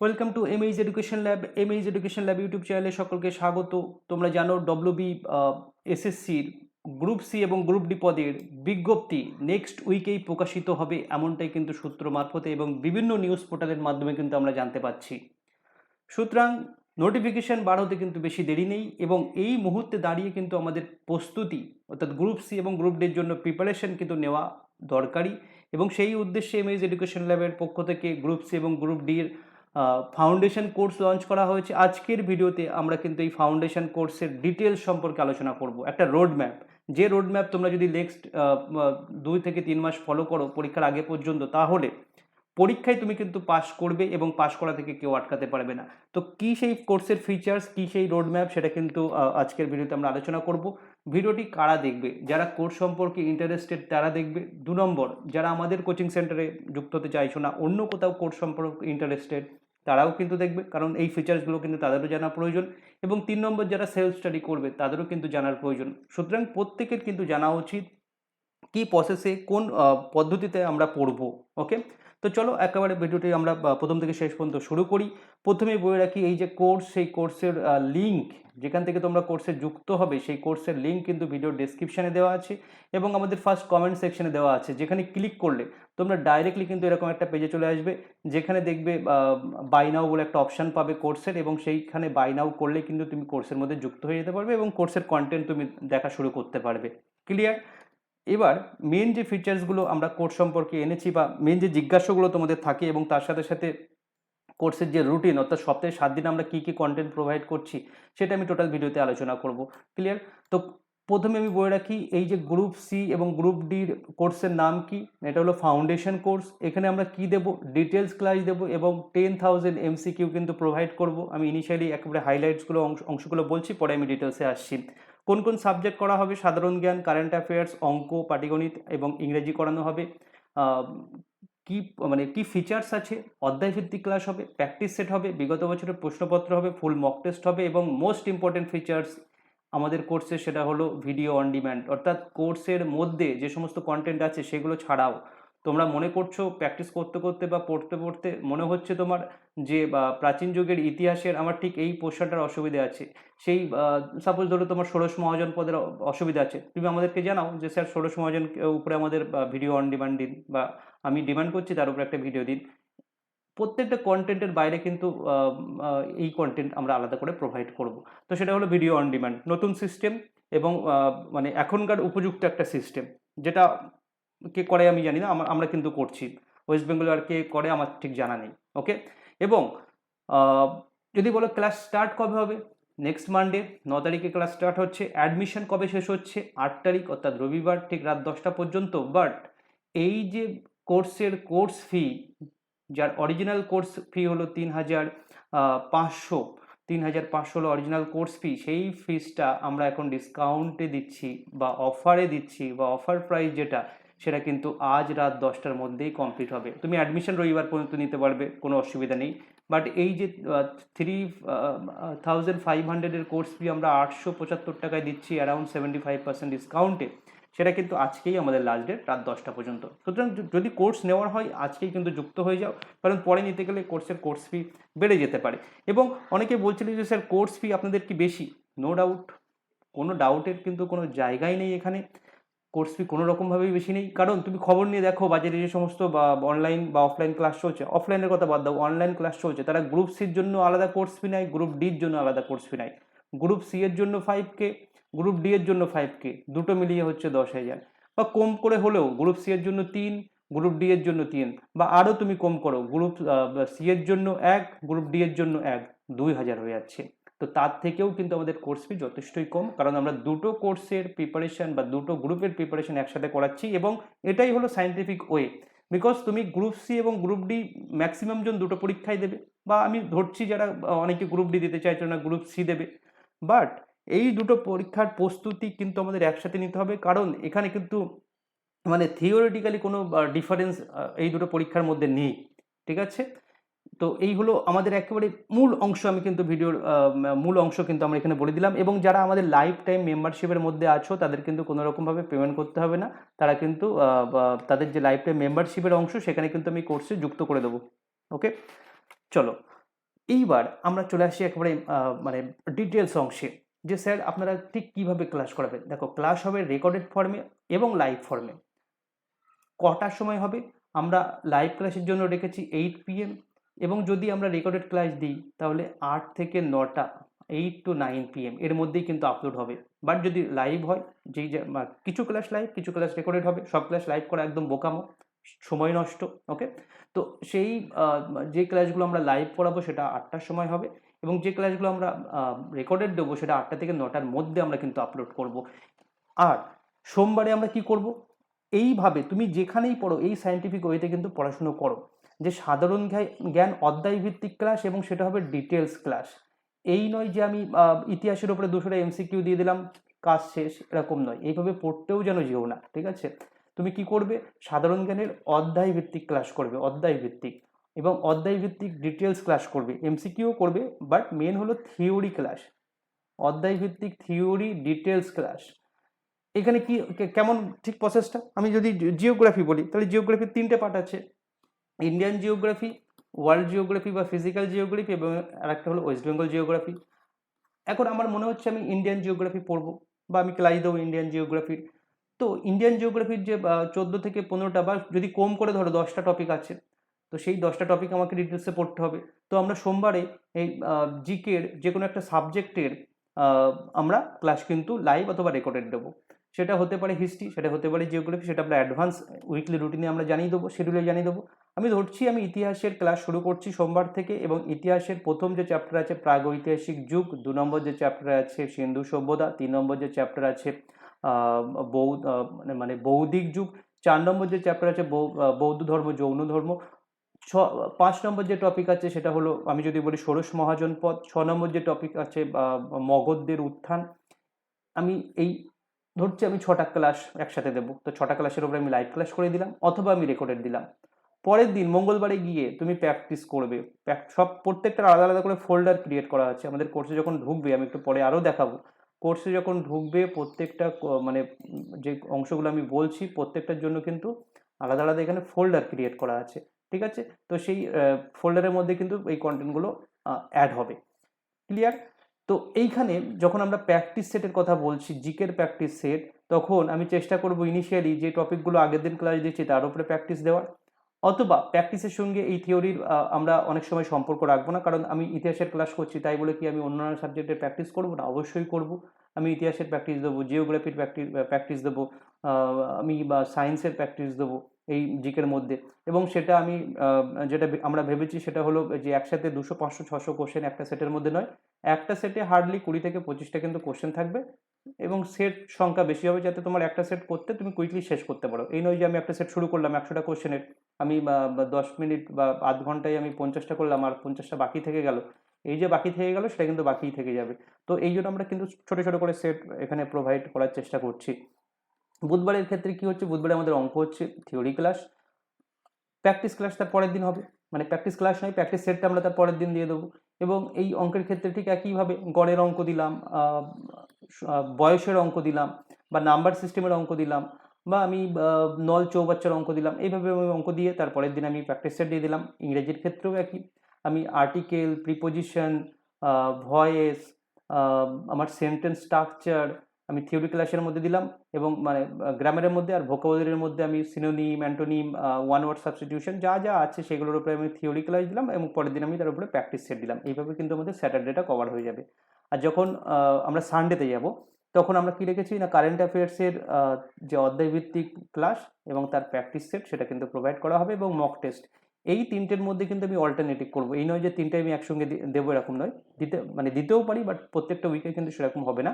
Welcome to M H education lab M H education lab YouTube চ্যানেলে সকলকে স্বাগত। তোমরা জানো ডব্লিউবি এসএসসির গ্রুপ সি এবং গ্রুপ ডি পদের বিজ্ঞপ্তি নেক্সট উইকেই প্রকাশিত হবে এমনটাই কিন্তু সূত্র মারফতে এবং বিভিন্ন নিউজ পোর্টালের মাধ্যমে কিন্তু আমরা জানতে পাচ্ছি। সুতরাং নোটিফিকেশন বার হতে কিন্তু বেশি দেরি নেই এবং এই মুহূর্তে দাঁড়িয়ে কিন্তু আমাদের প্রস্তুতি, অর্থাৎ গ্রুপ সি এবং গ্রুপ ডির জন্য প্রিপারেশন কিন্তু নেওয়া দরকারি এবং সেই উদ্দেশ্যে এম এইচ এডুকেশন ল্যাবের পক্ষ থেকে গ্রুপ সি এবং গ্রুপ ডির ফাউন্ডেশন কোর্স লঞ্চ করা হয়েছে। আজকের ভিডিওতে আমরা কিন্তু এই ফাউন্ডেশন কোর্সের ডিটেলস সম্পর্কে আলোচনা করব। একটা রোড ম্যাপ যে রোড ম্যাপ তোমরা যদি নেক্সট দুই থেকে তিন মাস ফলো করো পরীক্ষার আগে পর্যন্ত, তাহলে পরীক্ষায় তুমি কিন্তু পাশ করবে এবং পাশ করা থেকে কেউ আটকাতে পারবে না। তো কী সেই কোর্সের ফিচার্স কী সেই রোড ম্যাপ সেটা কিন্তু আজকের ভিডিওতে আমরা আলোচনা করব। ভিডিওটি কারা দেখবে? যারা কোর্স সম্পর্কে ইন্টারেস্টেড তারা দেখবে। দু নম্বর, যারা আমাদের কোচিং সেন্টারে যুক্ত হতে চাইছো না, অন্য কোথাও কোর্স সম্পর্কে ইন্টারেস্টেড তারাও কিন্তু দেখবে, কারণ এই ফিচার্সগুলো কিন্তু তাদেরও জানা প্রয়োজন এবং তিন নম্বর যারা সেলফ স্টাডি করবে তাদেরও কিন্তু জানার প্রয়োজন। সুতরাং প্রত্যেকের কিন্তু জানা উচিত কি প্রসেসে কোন পদ্ধতিতে আমরা পড়ব ওকে তো চলো একেবারে ভিডিওটি আমরা প্রথম থেকে শেষ পর্যন্ত শুরু করি। প্রথমেই বলে রাখি, এই যে কোর্স সেই কোর্সের লিঙ্ক যেখান থেকে তোমরা কোর্সে যুক্ত হবে, সেই কোর্সের লিঙ্ক কিন্তু ভিডিও ডেসক্রিপশানে দেওয়া আছে এবং আমাদের ফার্স্ট কমেন্ট সেকশনে দেওয়া আছে, যেখানে ক্লিক করলে তোমরা ডাইরেক্টলি কিন্তু এরকম একটা পেজে চলে আসবে, যেখানে দেখবে বাই নাও বলে একটা অপশান পাবে কোর্সের এবং সেইখানে বাই নাও করলে কিন্তু তুমি কোর্সের মধ্যে যুক্ত হয়ে যেতে পারবে এবং কোর্সের কন্টেন্ট তুমি দেখা শুরু করতে পারবে। ক্লিয়ার এবার মেন যে ফিচার্সগুলো আমরা কোর্স সম্পর্কে এনেছি বা মেন যে জিজ্ঞাসাগুলো তোমাদের থাকে এবং তার সাথে সাথে কোর্সের যে রুটিন অর্থাৎ সপ্তাহে সাত দিন আমরা কী কী কন্টেন্ট প্রোভাইড করছি, সেটা আমি টোটাল ভিডিওতে আলোচনা করব। ক্লিয়ার তো প্রথমে আমি বলে রাখি, এই যে গ্রুপ সি এবং গ্রুপ ডির কোর্সের নাম কি? এটা হলো ফাউন্ডেশন কোর্স এখানে আমরা কি দেব? ডিটেলস ক্লাস দেব এবং টেন থাউজেন্ড এমসিকিউ কিন্তু প্রোভাইড করব। আমি ইনিশিয়ালি একেবারে হাইলাইটসগুলো অংশ, অংশগুলো বলছি, পরে আমি ডিটেলসে আসছি। কোন কোন সাবজেক্ট করা হবে? সাধারণ জ্ঞান কারেন্ট অ্যাফেয়ার্স অঙ্ক, পাটিগণিত এবং ইংরেজি করানো হবে। কি মানে কি ফিচার্স আছে? অধ্যায় ভিত্তিক ক্লাস হবে প্র্যাকটিস সেট হবে, বিগত বছরের প্রশ্নপত্র হবে ফুল মক টেস্ট হবে এবং মোস্ট ইম্পর্টেন্ট ফিচার্স আমাদের কোর্সে সেটা হলো ভিডিও অন ডিম্যান্ড অর্থাৎ কোর্সের মধ্যে যে সমস্ত কন্টেন্ট আছে সেগুলো ছাড়াও তোমরা মনে করছ প্র্যাকটিস করতে করতে বা পড়তে পড়তে মনে হচ্ছে তোমার যে প্রাচীন যুগের ইতিহাসের আমার ঠিক এই পোর্শনটার অসুবিধা আছে? সেই সাপোজ ধরো তোমার ষোড়শ মহাজন পদের অসুবিধা আছে। তুমি আমাদেরকে জানাও যে, স্যার, ষোড়শ মহাজন উপরে আমাদের ভিডিও অন ডিমান্ড দিন। বা, আমি ডিমান্ড করছি, তার উপরে একটা ভিডিও দিন। প্রত্যেকটা কন্টেন্টের বাইরে কিন্তু এই কন্টেন্ট আমরা আলাদা করে প্রোভাইড করব। তো সেটা হলো ভিডিও অন ডিমান্ড নতুন সিস্টেম এবং মানে এখনকার উপযুক্ত একটা সিস্টেম যেটা কে করে আমি জানি না, আমরা কিন্তু করছি। ওয়েস্ট বেঙ্গল আর কে করে আমার ঠিক জানা নেই ওকে এবং যদি বলো ক্লাস স্টার্ট কবে হবে? নেক্সট মানডে ন তারিখে ক্লাস স্টার্ট হচ্ছে অ্যাডমিশন কবে শেষ হচ্ছে? আট তারিখ, অর্থাৎ রবিবার, ঠিক রাত দশটা পর্যন্ত। বাট এই যে কোর্সের কোর্স ফি যার অরিজিনাল কোর্স ফি হলো তিন হাজার পাঁচশো, তিন হাজার পাঁচশো হলো অরিজিনাল কোর্স ফি সেই ফিসটা আমরা এখন ডিসকাউন্টে দিচ্ছি বা অফারে দিচ্ছি বা অফার প্রাইস যেটা সেটা কিন্তু আজ রাত দশটার মধ্যেই কমপ্লিট হবে। তুমি অ্যাডমিশন রবিবার পর্যন্ত নিতে পারবে, কোনো অসুবিধা নেই। বাট এই যে থ্রি থাউজেন্ড ফাইভ হান্ড্রেডের কোর্স ফি আমরা আটশো পঁচাত্তর টাকায় দিচ্ছি অ্যারাউন্ড সেভেন্টি ফাইভ পার্সেন্ট ডিসকাউন্টে সেটা কিন্তু আজকেই আমাদের লাস্ট ডেট রাত দশটা পর্যন্ত। সুতরাং যদি কোর্স নেওয়ার হয়, আজকেই কিন্তু যুক্ত হয়ে যাও। কারণ পরে নিতে গেলে কোর্সের কোর্স ফি বেড়ে যেতে পারে। এবং অনেকে বলছিলেন যে, স্যার কোর্স ফি আপনাদের কি বেশি? নো ডাউট কোনো ডাউটের কিন্তু কোনো জায়গাই নেই এখানে। কোর্স ফি কোনো রকমভাবেই বেশি নেই। কারণ তুমি খবর নিয়ে দেখো, বাজারে যে সমস্ত, বা অনলাইন বা অফলাইন ক্লাস চলছে অফলাইনের কথা বাদ দাও অনলাইন ক্লাস চলছে, তারা গ্রুপ সির জন্য আলাদা কোর্স ফি নেয় গ্রুপ ডির জন্য আলাদা কোর্স ফি নেয়। গ্রুপ সি এর জন্য ফাইভ কে গ্রুপ ডি এর জন্য ফাইভ কে দুটো মিলিয়ে হচ্ছে দশ হাজার। বা কম করে হলেও গ্রুপ সি এর জন্য তিন গ্রুপ ডি এর জন্য তিন, বা আরও তুমি কম করো গ্রুপ সি এর জন্য এক গ্রুপ ডি এর জন্য এক, দুই হাজার হয়ে যাচ্ছে। তো তার থেকেও কিন্তু আমাদের কোর্স ফি যথেষ্টই কম। কারণ আমরা দুটো কোর্সের প্রিপারেশন বা দুটো গ্রুপের প্রিপারেশন একসাথে করাচ্ছি এবং এটাই হলো সায়েন্টিফিক ওয়ে বিকজ তুমি গ্রুপ সি এবং গ্রুপ ডি ম্যাক্সিমাম জন দুটো পরীক্ষায় দেবে। বা আমি ধরছি যারা অনেকে গ্রুপ ডি দিতে চাইছো না গ্রুপ সি দেবে। বাট এই দুটো পরীক্ষার প্রস্তুতি কিন্তু আমাদের একসাথে নিতে হবে। কারণ এখানে কিন্তু মানে থিওরিটিক্যালি কোনো ডিফারেন্স এই দুটো পরীক্ষার মধ্যে নেই। ঠিক আছে? তো এই হলো আমাদের একেবারে মূল অংশ, আমি কিন্তু ভিডিওর মূল অংশ কিন্তু আমরা এখানে বলে দিলাম। এবং যারা আমাদের লাইফ টাইম মেম্বারশিপের মধ্যে আছো, তাদের কিন্তু কোনো রকমভাবে পেমেন্ট করতে হবে না। তারা কিন্তু তাদের যে লাইফ টাইম মেম্বারশিপের অংশ, সেখানে কিন্তু আমি কোর্সে যুক্ত করে দেবো। ওকে চলো। এইবার আমরা চলে আসি একেবারে মানে ডিটেলস অংশে। যে স্যার, আপনারা ঠিক কীভাবে ক্লাস করাবেন? দেখো ক্লাস হবে রেকর্ডেড ফর্মে এবং লাইভ ফর্মে কটার সময় হবে? আমরা লাইভ ক্লাসের জন্য রেখেছি এইট পিএম এবং যদি আমরা রেকর্ডেড ক্লাস দিই, তাহলে আট থেকে নটা এইট টু নাইন পিএম এর মধ্যেই কিন্তু আপলোড হবে। বাট যদি লাইভ হয়, যেই কিছু ক্লাস লাইভ কিছু ক্লাস রেকর্ডেড হবে, সব ক্লাস লাইভ করা একদম বোকামো, সময় নষ্ট ওকে তো সেই যে ক্লাসগুলো আমরা লাইভ করাবো সেটা আটটার সময় হবে, এবং যে ক্লাসগুলো আমরা রেকর্ডেড দেবো সেটা আটটা থেকে নটার মধ্যে আমরা কিন্তু আপলোড করব। আর সোমবারে আমরা কি করব? এইভাবে তুমি যেখানেই পড়ো, এই সায়েন্টিফিক ওয়েতে কিন্তু পড়াশুনো করো। যে সাধারণ জ্ঞা- জ্ঞান অধ্যায় ভিত্তিক ক্লাস এবং সেটা হবে ডিটেলস ক্লাস। এই নয় যে আমি ইতিহাসের উপরে দুশোটা এমসিকিউ দিয়ে দিলাম, কাজ শেষ, এরকম নয়। এইভাবে পড়তেও যেন যেও না, ঠিক আছে? তুমি কি করবে? সাধারণ জ্ঞানের অধ্যায় ভিত্তিক ক্লাস করবে অধ্যায় ভিত্তিক এবং অধ্যায় ভিত্তিক ডিটেলস ক্লাস করবে, এমসিকিউ করবে, বাট মেন হলো থিওরি ক্লাস। অধ্যায় ভিত্তিক থিওরি ডিটেলস ক্লাস। এখানে কি কেমন ঠিক প্রসেসটা? আমি যদি জিওগ্রাফি বলি, তাহলে জিওগ্রাফির তিনটে পার্ট আছে। ইন্ডিয়ান জিওগ্রাফি ওয়ার্ল্ড জিওগ্রাফি বা ফিজিক্যাল জিওগ্রাফি এবং আরেকটা হলো ওয়েস্ট বেঙ্গল জিওগ্রাফি এখন আমার মনে হচ্ছে আমি ইন্ডিয়ান জিওগ্রাফি পড়ব বা আমি ক্লাস দেবো ইন্ডিয়ান জিওগ্রাফির তো ইন্ডিয়ান জিওগ্রাফির যে চোদ্দ থেকে পনেরোটা বা যদি কম করে ধরো দশটা টপিক আছে, তো সেই দশটা টপিক আমাকে ডিটেলসে পড়তে হবে। তো আমরা সোমবারে এই জিকের যে কোনো একটা সাবজেক্টের আমরা ক্লাস কিন্তু লাইভ অথবা রেকর্ডেড দেবো। সেটা হতে পারে হিস্ট্রি সেটা হতে পারে জিওগ্রাফি সেটা আমরা অ্যাডভান্স উইকলি রুটিনে আমরা জানিয়ে দেবো শিডিউলে জানিয়ে দেবো। আমি ধরছি, আমি ইতিহাসের ক্লাস শুরু করছি সোমবার থেকে এবং ইতিহাসের প্রথম যে চ্যাপ্টার আছে প্রাগৈতিহাসিক যুগ, দু নম্বর যে চ্যাপ্টার আছে সিন্ধু সভ্যতা, তিন নম্বর যে চ্যাপ্টার আছে বৌদ্ধ মানে মানে বৌদ্ধিক যুগ, চার নম্বর যে চ্যাপ্টার আছে বৌদ্ধ ধর্ম, যৌন ধর্ম, ছ, পাঁচ নম্বর যে টপিক আছে সেটা হলো, আমি যদি বলি ষোড়শ মহাজন পদ, ছ নম্বর যে টপিক আছে মগধদের উত্থান, আমি এই, ধরছি আমি ছটা ক্লাস একসাথে দেবো। তো ছটা ক্লাসের উপরে আমি লাইভ ক্লাস করে দিলাম, অথবা আমি রেকর্ডেড দিলাম। পরের দিন মঙ্গলবারে গিয়ে তুমি প্র্যাকটিস করবে। সব প্রত্যেকটা আলাদা আলাদা করে ফোল্ডার ক্রিয়েট করা আছে। আমাদের কোর্সে যখন ঢুকবে, আমি একটু পরে আরও দেখাবো। কোর্সে যখন ঢুকবে, প্রত্যেকটা মানে যে অংশগুলো আমি বলছি, প্রত্যেকটার জন্য কিন্তু আলাদা আলাদা এখানে ফোল্ডার ক্রিয়েট করা আছে। ঠিক আছে? তো সেই ফোল্ডারের মধ্যে কিন্তু এই কন্টেন্টগুলো অ্যাড হবে। ক্লিয়ার তো এইখানে যখন আমরা প্র্যাকটিস সেটের কথা বলছি, জিকের প্র্যাকটিস সেট তখন আমি চেষ্টা করব ইনিশিয়ালি যে টপিকগুলো আগের দিন ক্লাস দিচ্ছি তার উপরে প্র্যাকটিস দেওয়ার। অথবা প্র্যাকটিসের সঙ্গে এই থিওরির আমরা অনেক সময় সম্পর্ক রাখব না। কারণ আমি ইতিহাসের ক্লাস করছি, তাই বলে কি আমি অন্যান্য সাবজেক্টের প্র্যাকটিস করব না? অবশ্যই করব। আমি ইতিহাসের প্র্যাকটিস দেবো জিওগ্রাফির প্র্যাকটিস প্র্যাকটিস দেবো আমি বা সায়েন্সের প্র্যাকটিস দেবো এই জিকের মধ্যে। এবং সেটা আমি যেটা আমরা ভেবেছি সেটা হলো যে একসাথে দুশো, পাঁচশো, ছশো কোশ্চেন একটা সেটের মধ্যে নয়। একটা সেটে হার্ডলি কুড়ি থেকে পঁচিশটা কিন্তু কোশ্চেন থাকবে। এবং সেট সংখ্যা বেশি হবে যাতে তোমার একটা সেট করতে তুমি কুইকলি শেষ করতে পারো। এই নয় যে আমি একটা সেট শুরু করলাম, একশোটা কোশ্চেনের আমি দশ মিনিট বা, আধ ঘন্টায় আমি পঞ্চাশটা করলাম আর পঞ্চাশটা বাকি থেকে গেল। এই যে বাকি থেকে গেল, সেটা কিন্তু বাকিই থেকে যাবে। তো এই জন্য আমরা কিন্তু ছোটো ছোটো করে সেট এখানে প্রোভাইড করার চেষ্টা করছি। বুধবারের ক্ষেত্রে কি হচ্ছে? বুধবারে আমাদের অঙ্ক হচ্ছে থিওরি ক্লাস প্র্যাকটিস ক্লাস তার পরের দিন হবে। মানে প্র্যাকটিস ক্লাস নয় প্র্যাকটিস সেটটা আমরা তার পরের দিন দিয়ে দেবো। এবং এই অঙ্কের ক্ষেত্রে ঠিক একইভাবে গড়ের অঙ্ক দিলাম বয়সের অঙ্ক দিলাম বা নাম্বার সিস্টেমের অঙ্ক দিলাম বা আমি নল চৌবাচ্চার অঙ্ক দিলাম, এইভাবে আমি অঙ্ক দিয়ে তারপরের দিন আমি প্র্যাকটিস সেট দিয়ে দিলাম। ইংরেজির ক্ষেত্রেও একই। আমি আর্টিকেল প্রিপোজিশন ভয়েস আমার সেন্টেন্স স্ট্রাকচার আমি থিওরি ক্লাসের মধ্যে দিলাম এবং মানে গ্রামারের মধ্যে আর ভোকাবুলারির মধ্যে আমি synonym antonym one word substitution যা যা আছে সেগুলোর উপরে আমি থিওরি ক্লাস দিলাম এবং পরের দিন আমি তার উপরে প্র্যাকটিস সেট দিলাম। এইভাবে কিন্তু আমাদের স্যাটারডেটা কভার হয়ে যাবে। আর যখন আমরা সানডেতে যাব, তখন আমরা কি রেখেছি না কারেন্ট অ্যাফেয়ার্সের যে অধ্যায় ভিত্তিক ক্লাস এবং তার প্র্যাকটিস সেট সেটা কিন্তু প্রোভাইড করা হবে এবং মক টেস্ট এই তিনটের মধ্যে কিন্তু আমি অল্টারনেটিভ করব। এই নয় যে তিনটে আমি একসঙ্গে দেবো এরকম নয়। দিতে মানে দিতেও পারি বাট প্রত্যেকটা উইকে কিন্তু সেরকম হবে না।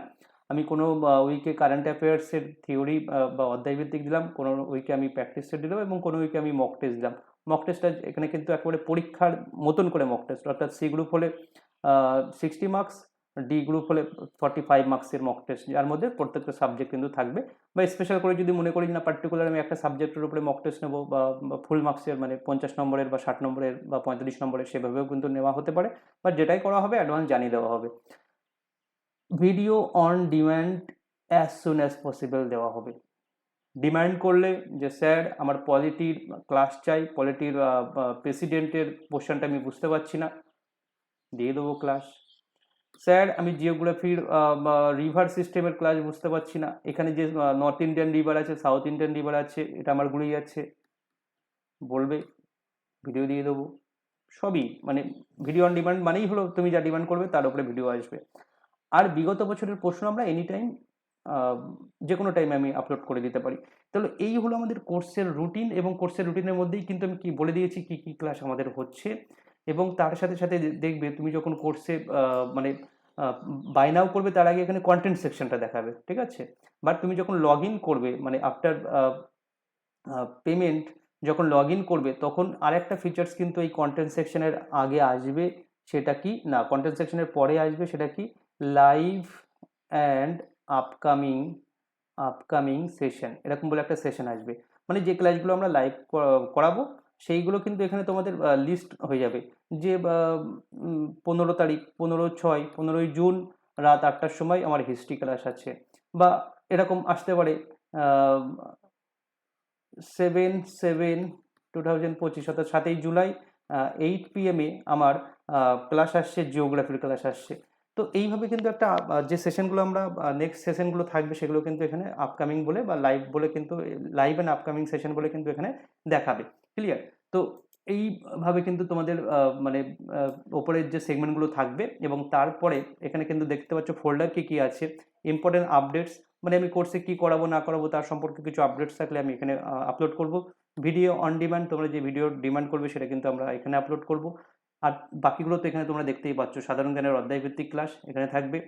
আমি কোনো উইকে কারেন্ট অ্যাফেয়ার্সের থিওরি বা অধ্যায় ভিত্তিক দিলাম, কোনো উইকে আমি প্র্যাকটিস সেট দিলাম এবং কোনো উইকে আমি মক টেস্ট দিলাম। মক টেস্টটা এখানে কিন্তু একেবারে পরীক্ষার মতন করে মক টেস্ট অর্থাৎ সি গ্রুপ হলে সিক্সটি মার্কস ডি গ্রুপ হলে ফর্টি ফাইভ মার্কসের মক টেস্ট যার মধ্যে প্রত্যেকটা সাবজেক্ট কিন্তু থাকবে। বা স্পেশাল করে যদি মনে করি না পার্টিকুলার আমি একটা সাবজেক্টের উপরে মক টেস্ট নেব, বা ফুল মার্কসের মানে পঞ্চাশ নম্বরের বা, ষাট নম্বরের বা, পঁয়তাল্লিশ নম্বরের, সেভাবেও কিন্তু নেওয়া হতে পারে। বা, যেটাই করা হবে অ্যাডভান্স জানিয়ে দেওয়া হবে। Video on demand as soon as possible দেওয়া হবে। ডিম্যান্ড করলে যে স্যার আমার পলিটির ক্লাস চাই পলিটির প্রেসিডেন্টের পোর্শনটা আমি বুঝতে পারছি না। দিয়ে দেবো ক্লাস স্যার আমি জিওগ্রাফির রিভার সিস্টেমের ক্লাস বুঝতে পারছি না। এখানে যে নর্থ ইন্ডিয়ান রিভার আছে সাউথ ইন্ডিয়ান রিভার আছে, এটা আমার গুলিয়ে যাচ্ছে। বলবে ভিডিও দিয়ে দেবো। সবই মানে ভিডিও অন ডিমান্ড মানেই হলো তুমি যা ডিমান্ড করবে, তার উপরে ভিডিও আসবে। আর বিগত বছরের প্রশ্ন আমরা এনি টাইম যে কোনো টাইমে আমি আপলোড করে দিতে পারি। তাহলে এই হলো আমাদের কোর্সের রুটিন এবং কোর্সের রুটিনের মধ্যেই কিন্তু আমি কি বলে দিয়েছি, কি কি ক্লাস আমাদের হচ্ছে। এবং তার সাথে সাথে দেখবে তুমি যখন কোর্সে মানে বাই নাও করবে, তার আগে এখানে কন্টেন্ট সেকশনটা দেখাবে, ঠিক আছে? বাট তুমি যখন লগ ইন করবে মানে আফটার পেমেন্ট যখন লগ ইন করবে, তখন আরেকটা ফিচার্স কিন্তু এই কন্টেন্ট সেকশনের আগে আসবে, সেটা কি? না কন্টেন্ট সেকশনের পরে আসবে, সেটা কি? Live and upcoming upcoming session এরকম বলে একটা সেশন আসবে। মানে যে ক্লাসগুলো আমরা লাইভ করাবো, সেইগুলো কিন্তু এখানে তোমাদের লিস্ট হয়ে যাবে। যে পনেরো তারিখ, পনেরো ছয়, পনেরোই জুন রাত আটটার সময় আমার হিস্ট্রি ক্লাস আছে। বা এরকম আসতে পারে সেভেন সেভেন টু থাউজেন্ড পঁচিশ অর্থাৎ সাতই জুলাই এইট পিএমে আমার ক্লাস আসছে জিওগ্রাফির ক্লাস আসছে। তো এইভাবে কিন্তু একটা যে সেশনগুলো আমরা নেক্সট সেশনগুলো থাকবে সেগুলো কিন্তু এখানে আপকামিং বলে বা লাইভ বলে কিন্তু লাইভ অ্যান্ড আপকামিং সেশন বলে কিন্তু এখানে দেখাবে ক্লিয়ার তো এইভাবে কিন্তু তোমাদের মানে ওপরের যে সেগমেন্টগুলো থাকবে এবং তারপরে এখানে কিন্তু দেখতে পাচ্ছ ফোল্ডার কী কী আছে ইম্পর্টেন্ট আপডেটস মানে আমি কোর্সে কি করাবো, না করাবো, তার সম্পর্কে কিছু আপডেটস থাকলে আমি এখানে আপলোড করব। ভিডিও অন ডিমান্ড তোমরা যে ভিডিও ডিমান্ড করবে সেটা কিন্তু আমরা এখানে আপলোড করব। আর বাকিগুলো তো এখানে তোমরা দেখতেই পাচ্ছ। সাধারণ জ্ঞানের অধ্যায়ভিত্তিক ক্লাস এখানে থাকবে।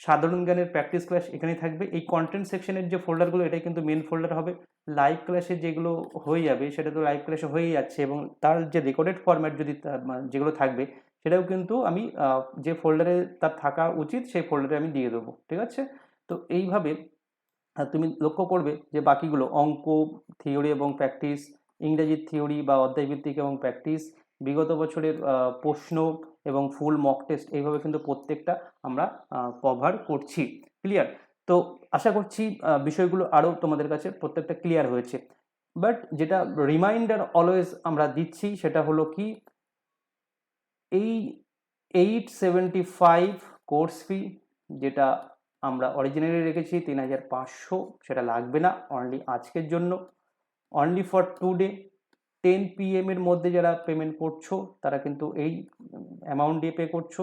সাধারণ জ্ঞানের প্র্যাকটিস ক্লাস এখানে থাকবে। এই কন্টেন্ট সেকশনের যে ফোল্ডারগুলো এটাই কিন্তু মেন ফোল্ডার হবে। লাইভ ক্লাসে যেগুলো হয়ে যাবে, সেটা তো লাইভ ক্লাসে হয়েই যাচ্ছে এবং তার যে রেকর্ডেড ফরম্যাট যদি যেগুলো থাকবে, সেটাও কিন্তু আমি যে ফোল্ডারে তার থাকা উচিত, সেই ফোল্ডারে আমি দিয়ে দেবো। ঠিক আছে? তো এইভাবে তুমি লক্ষ্য করবে যে বাকিগুলো অঙ্ক থিওরি এবং প্র্যাকটিস ইংরেজির থিওরি বা অধ্যায়ভিত্তিক এবং প্র্যাকটিস বিগত বছরের প্রশ্ন এবং ফুল মক টেস্ট এইভাবে কিন্তু প্রত্যেকটা আমরা কভার করছি। ক্লিয়ার তো আশা করছি বিষয়গুলো আরও তোমাদের কাছে প্রত্যেকটা ক্লিয়ার হয়েছে। বাট যেটা রিমাইন্ডার অলওয়েজ আমরা দিচ্ছি সেটা হলো কি, এই eight seventy five course fee যেটা আমরা অরিজিনালি রেখেছি তিন হাজার পাঁচশো, সেটা লাগবে না অনলি আজকের জন্য। Only for today ten PM এর মধ্যে যারা পেমেন্ট করছ, তারা কিন্তু এই অ্যামাউন্ট দিয়ে পে করছ।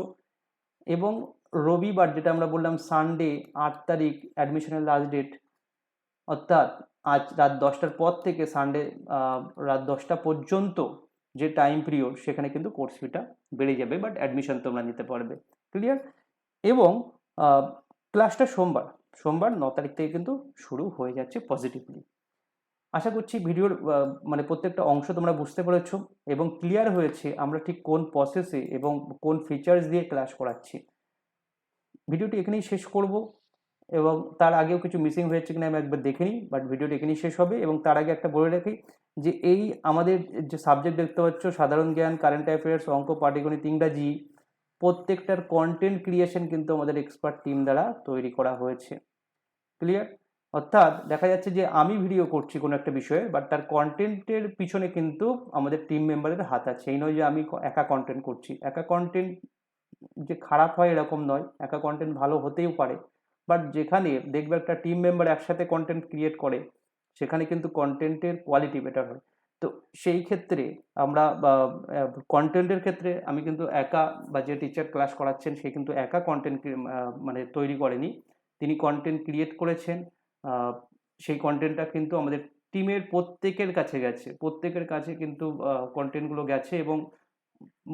এবং রবিবার যেটা আমরা বললাম সানডে আট তারিখ অ্যাডমিশনের লাস্ট ডেট অর্থাৎ আজ রাত দশটার পর থেকে সানডে রাত দশটা পর্যন্ত যে টাইম পিরিয়ড সেখানে কিন্তু কোর্স ফিটা বেড়ে যাবে বাট অ্যাডমিশন তোমরা নিতে পারবে। ক্লিয়ার এবং ক্লাসটা সোমবার সোমবার ন তারিখ থেকে কিন্তু শুরু হয়ে যাচ্ছে পজিটিভলি আশা করছি ভিডিওর মানে প্রত্যেকটা অংশ তোমরা বুঝতে পেরেছ এবং ক্লিয়ার হয়েছে আমরা ঠিক কোন প্রসেসে এবং কোন ফিচার্স দিয়ে ক্লাস করাচ্ছি। ভিডিওটি এখানেই শেষ করব এবং তার আগেও কিছু মিসিং হয়েছে কিনা আমি একবার দেখে নিই বাট ভিডিওটি এখানেই শেষ হবে এবং তার আগে একটা বলে রাখি যে এই আমাদের যে সাবজেক্ট দেখতে পাচ্ছ, সাধারণ জ্ঞান কারেন্ট অ্যাফেয়ার্স অঙ্ক, পাটিগণিত, ইংরাজি, প্রত্যেকটার কন্টেন্ট ক্রিয়েশন কিন্তু আমাদের এক্সপার্ট টিম দ্বারা তৈরি করা হয়েছে। ক্লিয়ার অর্থাৎ দেখা যাচ্ছে যে আমি ভিডিও করছি কোনো একটা বিষয়ে বাট তার কন্টেন্টের পিছনে কিন্তু আমাদের টিম মেম্বারের হাত আছে। এই নয় যে আমি একা কন্টেন্ট করছি। একা কন্টেন্ট যে খারাপ হয় এরকম নয়। একা কন্টেন্ট ভালো হতেও পারে। বাট যেখানে দেখবে একটা টিম মেম্বার একসাথে কন্টেন্ট ক্রিয়েট করে, সেখানে কিন্তু কন্টেন্টের কোয়ালিটি বেটার হয়। তো সেই ক্ষেত্রে আমরা কন্টেন্টের ক্ষেত্রে আমি কিন্তু একা, বা যে টিচার ক্লাস করাচ্ছেন, সে কিন্তু একা কন্টেন্ট মানে তৈরি করেনি। তিনি কন্টেন্ট ক্রিয়েট করেছেন। সেই কন্টেন্টটা কিন্তু আমাদের টিমের প্রত্যেকের কাছে গেছে। প্রত্যেকের কাছে কিন্তু কন্টেন্টগুলো গেছে এবং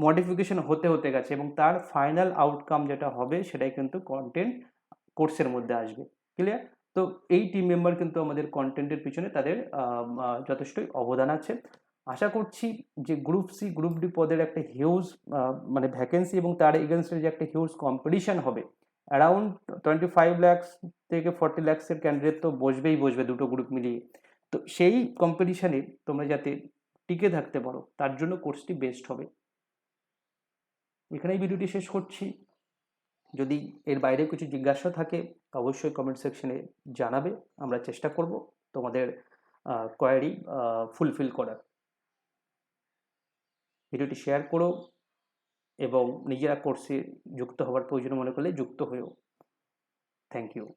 মডিফিকেশন হতে হতে গেছে এবং তার ফাইনাল আউটকাম যেটা হবে সেটাই কিন্তু কন্টেন্ট কোর্সের মধ্যে আসবে। ক্লিয়ার তো এই টিম মেম্বার কিন্তু আমাদের কন্টেন্টের পিছনে তাদের যথেষ্টই অবদান আছে। আশা করছি যে গ্রুপ সি গ্রুপ ডি পদের একটা হিউজ মানে ভ্যাকেন্সি এবং তার এগেনস্টে যে একটা হিউজ কম্পিটিশান হবে অ্যারাউন্ড টোয়েন্টি ফাইভ ল্যাক্স থেকে ফর্টি ল্যাক্সের ক্যান্ডিডেট তো বসবেই বসবে দুটো গ্রুপ মিলিয়ে। তো সেই কম্পিটিশানে তোমরা যাতে টিকে থাকতে পারো, তার জন্য কোর্সটি বেস্ট হবে। এখানেই ভিডিওটি শেষ করছি। যদি এর বাইরে কিছু জিজ্ঞাসা থাকে অবশ্যই কমেন্ট সেকশনে জানাবে। আমরা চেষ্টা করব তোমাদের কোয়ারি ফুলফিল করার। ভিডিওটি শেয়ার করো। এবং নিজেরা কোর্সে যুক্ত হওয়ার প্রয়োজন মনে করলে যুক্ত হয়েও। Thank you